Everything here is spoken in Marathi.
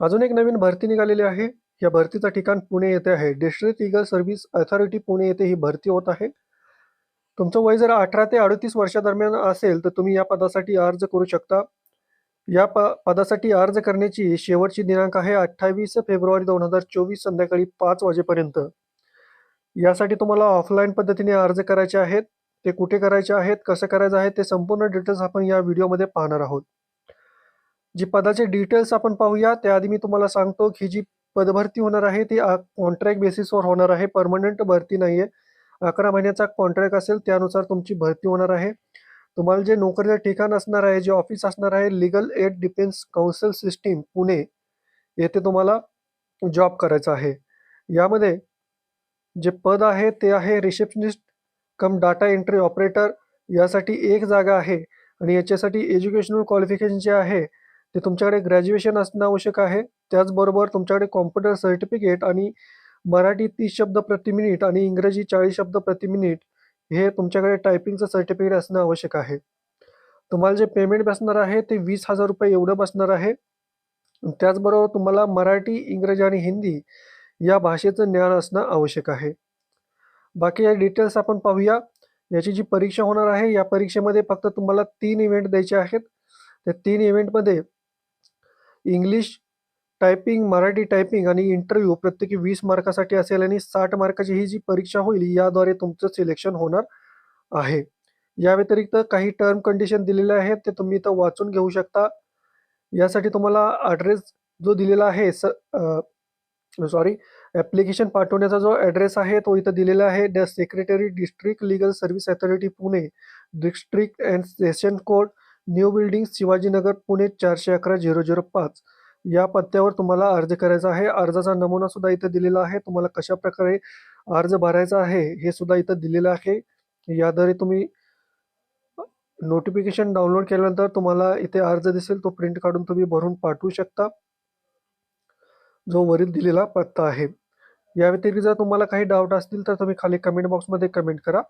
अजून एक नवीन भरती निघालेली आहे. या भरतीचं ठिकाण पुणे येथे आहे. District legal service authority Pune येथे ही भरती होत आहे. तुमचं वय जर अठरा ते अडतीस वर्षादरम्यान असेल तर तुम्ही या पदासाठी अर्ज करू शकता. या प पदासाठी अर्ज करण्याची शेवटची दिनांक आहे अठ्ठावीस फेब्रुवारी दोन हजार चोवीस संध्याकाळी पाच वाजेपर्यंत. यासाठी तुम्हाला ऑफलाईन पद्धतीने अर्ज करायचे आहेत. ते कुठे करायचे आहेत कसं करायचं आहे ते संपूर्ण डिटेल्स आपण या व्हिडिओमध्ये पाहणार आहोत. जी पदाचे डिटेल्स आपण पाहूया त्याआधी मी तुम्हाला सांगतो की जी पदभरती होणार आहे ती कॉन्ट्रॅक्ट बेसिसवर होणार आहे. परमनंट भरती नाही आहे अकरा महिन्याचा कॉन्ट्रॅक्ट असेल त्यानुसार तुमची भरती होणार आहे. तुम्हाला जे नोकरीचं ठिकाण असणार आहे जे ऑफिस असणार आहे legal aid defence council system Pune येथे तुम्हाला जॉब करायचा आहे. यामध्ये जे पद आहे ते आहे receptionist cum data entry operator यासाठी एक जागा आहे. आणि याच्यासाठी एज्युकेशनल क्वालिफिकेशन जे आहे ते तुमच्याकडे ग्रॅज्युएशन असणं आवश्यक आहे. त्याचबरोबर तुमच्याकडे कॉम्प्युटर सर्टिफिकेट आणि मराठी तीस शब्द प्रति मिनिट आणि इंग्रजी चाळीस शब्द प्रति मिनिट हे तुमच्याकडे टायपिंगचं सर्टिफिकेट असणं आवश्यक आहे. तुम्हाला जे पेमेंट बसणार आहे ते वीस हजार रुपये एवढं बसणार आहे. त्याचबरोबर तुम्हाला मराठी इंग्रजी आणि हिंदी या भाषेचं ज्ञान असणं आवश्यक आहे. बाकी या डिटेल्स आपण पाहूया. याची जी परीक्षा होणार आहे या परीक्षेमध्ये फक्त तुम्हाला तीन इव्हेंट द्यायचे आहेत. त्या तीन इव्हेंटमध्ये इंग्लिश टायपिंग मराठी टायपिंग आणि इंटरव्ह्यू प्रत्येकी वीस मार्कासाठी असेल आणि साठ मार्काची ही जी परीक्षा होईल याद्वारे तुमचं सिलेक्शन होणार आहे. या व्यतिरिक्त काही टर्म कंडिशन दिलेले आहेत ते तुम्ही इथं वाचून घेऊ शकता. यासाठी तुम्हाला ॲड्रेस जो दिलेला आहे स सॉरी ॲप्लिकेशन पाठवण्याचा जो ॲड्रेस आहे तो इथं दिलेला आहे. The secretary district legal service authority Pune district and session court new building Shivajinagar Pune चारशे अकरा झिरो झिरो पाच. या पत्त्यावर तुम्हाला अर्ज करायचा आहे. अर्जाचा नमुना सुद्धा इथं दिलेला आहे. तुम्हाला कशा प्रकारे अर्ज भरायचा आहे हे सुद्धा इथं दिलेलं आहे. याद्वारे तुम्ही नोटिफिकेशन डाउनलोड केल्यानंतर तुम्हाला इथे अर्ज दिसेल. तो प्रिंट काढून तुम्ही भरून पाठवू शकता. जो वरील दिलेला पत्ता आहे. या व्यतिरिक्त जर तुम्हाला काही डाऊट असतील तर तुम्ही खाली कमेंट बॉक्समध्ये कमेंट करा.